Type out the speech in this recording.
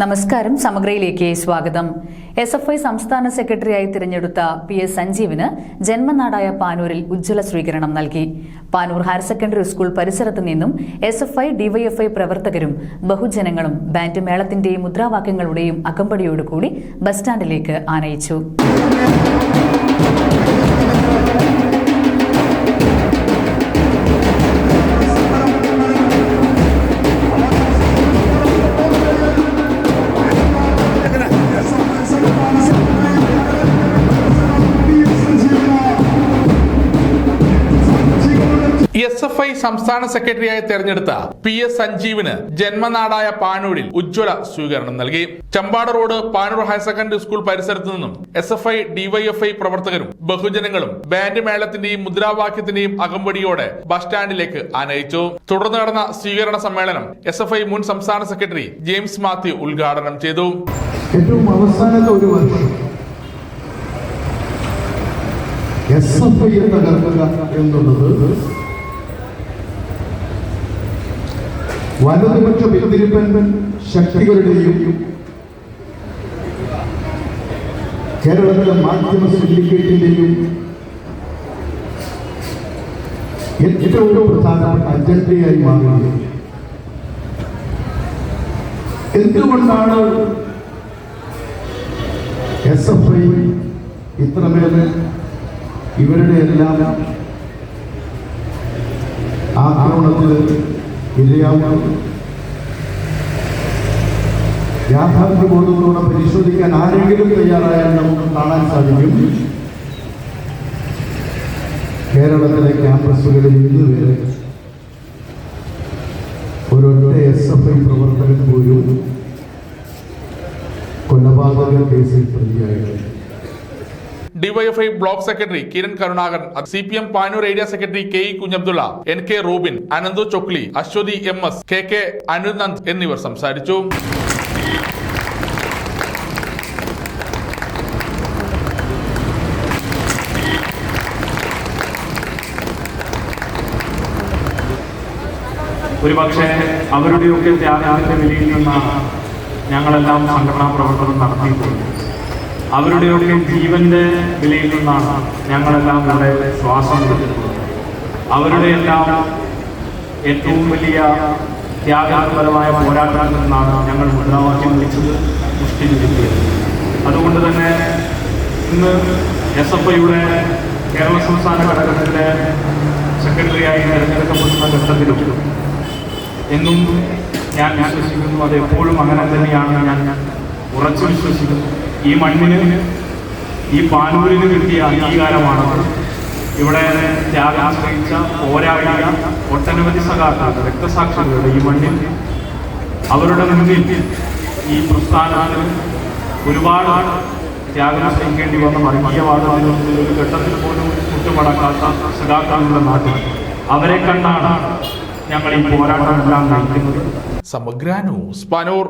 നമസ്കാരം സമഗ്രയിലേക്ക് സ്വാഗതം. S F I സംസ്ഥാന സെക്രട്ടറിയായി തിരഞ്ഞെടുത്ത പി എസ് സഞ്ജീവിന് ജന്മനാടായ പാനൂരിൽ ഉജ്ജ്വല സ്വീകരണം നൽകി. പാനൂർ ഹയർ സെക്കൻഡറി സ്കൂൾ പരിസരത്ത് നിന്നും എസ് എഫ് ഐ ഡിവൈഎഫ്ഐ പ്രവർത്തകരും ബഹുജനങ്ങളും ബാൻഡ് മേളത്തിന്റെയും മുദ്രാവാക്യങ്ങളുടെയും അകമ്പടിയോടുകൂടി ബസ് സ്റ്റാൻഡിലേക്ക് ആനയിച്ചു. എസ് എഫ് ഐ സംസ്ഥാന സെക്രട്ടറിയായി തെരഞ്ഞെടുത്ത പി എസ് സഞ്ജീവിന് ജന്മനാടായ പാനൂരിൽ ഉജ്ജ്വല സ്വീകരണം നൽകി. Chambad road Panoor higher secondary school പരിസരത്ത് നിന്നും എസ് എഫ് ഐ ഡിവൈഎഫ്ഐ പ്രവർത്തകരും ബഹുജനങ്ങളും ബാൻഡ് മേളത്തിന്റെയും മുദ്രാവാക്യത്തിന്റെയും അകമ്പടിയോടെ ബസ് സ്റ്റാൻഡിലേക്ക് ആനയിച്ചു. തുടർന്ന് നടന്ന സ്വീകരണ സമ്മേളനം എസ് എഫ് ഐ മുൻ സംസ്ഥാന സെക്രട്ടറി ജെയിംസ് മാത്യു ഉദ്ഘാടനം ചെയ്തു. ഏറ്റവും അവസാനത്തെ ഒരു വർഷം എസ് എഫ് ഐ തകർക്കുക എന്നുള്ളത് വലതുപക്ഷ പിന്തിരിപ്പൻ ശക്തികളുടെയും കേരളത്തിലെ മാധ്യമ സിൻഡിക്കേറ്റിന്റെയും ഏറ്റവും പ്രധാനപ്പെട്ട അജണ്ടയായി മാറുന്നത് എന്തുകൊണ്ടാണ് എസ് എഫ് ഐ ഇത്രമേൽ ഇവരുടെ എല്ലാം ആക്രമണത്തിൽ ഇരയാവുന്നത് യാഥാർത്ഥ്യബോധത്തോടെ പരിശോധിക്കാൻ ആരെങ്കിലും തയ്യാറായാൽ നമുക്ക് കാണാൻ സാധിക്കും. കേരളത്തിലെ ക്യാമ്പസുകളിൽ ഇന്ന് വരെ ഒരൊറ്റ എസ് എഫ് ഐ പ്രവർത്തകൻ പോലും കൊലപാതക കേസിൽ പ്രതിയായിട്ടുണ്ട് DYFI block secretary Kiran Karunakaran C P M Panoor area secretary K E Kunhabdulla N K Rubin Ananthu Chokli Aswathi M S K K Anunand എന്നിവർ സംസാരിച്ചു. ഒരുപക്ഷെ അവരുടെയൊക്കെ ത്യാഗത്തിന്റെ വിലയിൽ നിന്നാണ് ഞങ്ങളെല്ലാം സംഘടനാ പ്രവർത്തനം നടത്തിയിട്ടുള്ളത് അവരുടെയൊക്കെ ജീവന്റെ വിലയിൽ നിന്നാണ് ഞങ്ങളെല്ലാം ഇവിടെ ശ്വാസം കൊടുത്തിട്ടുള്ളത് അവരുടെ എല്ലാം ഏറ്റവും വലിയ ത്യാഗപരമായ പോരാട്ടത്തിൽ നിന്നാണ് ഞങ്ങൾ മുദ്രാവാക്യം വിളിച്ചത് മുഷ്ടിഞ്ഞിരിക്കുന്നത് അതുകൊണ്ട് തന്നെ ഇന്ന് എസ് എഫ് ഐയുടെ കേരള സംസ്ഥാന ഘടകത്തിന്റെ സെക്രട്ടറിയായി തിരഞ്ഞെടുക്കപ്പെടുന്ന ഘട്ടത്തിലും എന്നും ഞാൻ വിശ്വസിക്കുന്നു അത് എപ്പോഴും അങ്ങനെ തന്നെയാണ് ഞാൻ ഉറച്ചു വിശ്വസിക്കുന്നു. ഈ മണ്ണിന് ഈ പാനൂരിന് കിട്ടിയ അംഗീകാരമാണ് ഇവിടെ ത്യാഗം ശ്രമിച്ച പോരാടിയ ഒട്ടനവധി സഖാക്കളുടെ രക്തസാക്ഷികളുടെ ഈ മണ്ണിൽ അവരുടെ മുന്നിൽ ഈ പ്രസ്ഥാനത്തിന് ഒരുപാട് ത്യാഗം ശ്രമിക്കേണ്ടി വന്ന വർഗീയവാദത്തിന് ഒരു ഘട്ടത്തിൽ പോലും ചുറ്റുമടക്കാത്ത സഖാക്കളുടെ നാട്ടിൽ അവരെ കണ്ടാണ് ഞങ്ങൾ ഈ പോരാട്ടമെല്ലാം നയിക്കുന്നത്. സമഗ്ര ന്യൂസ് പാനൂർ.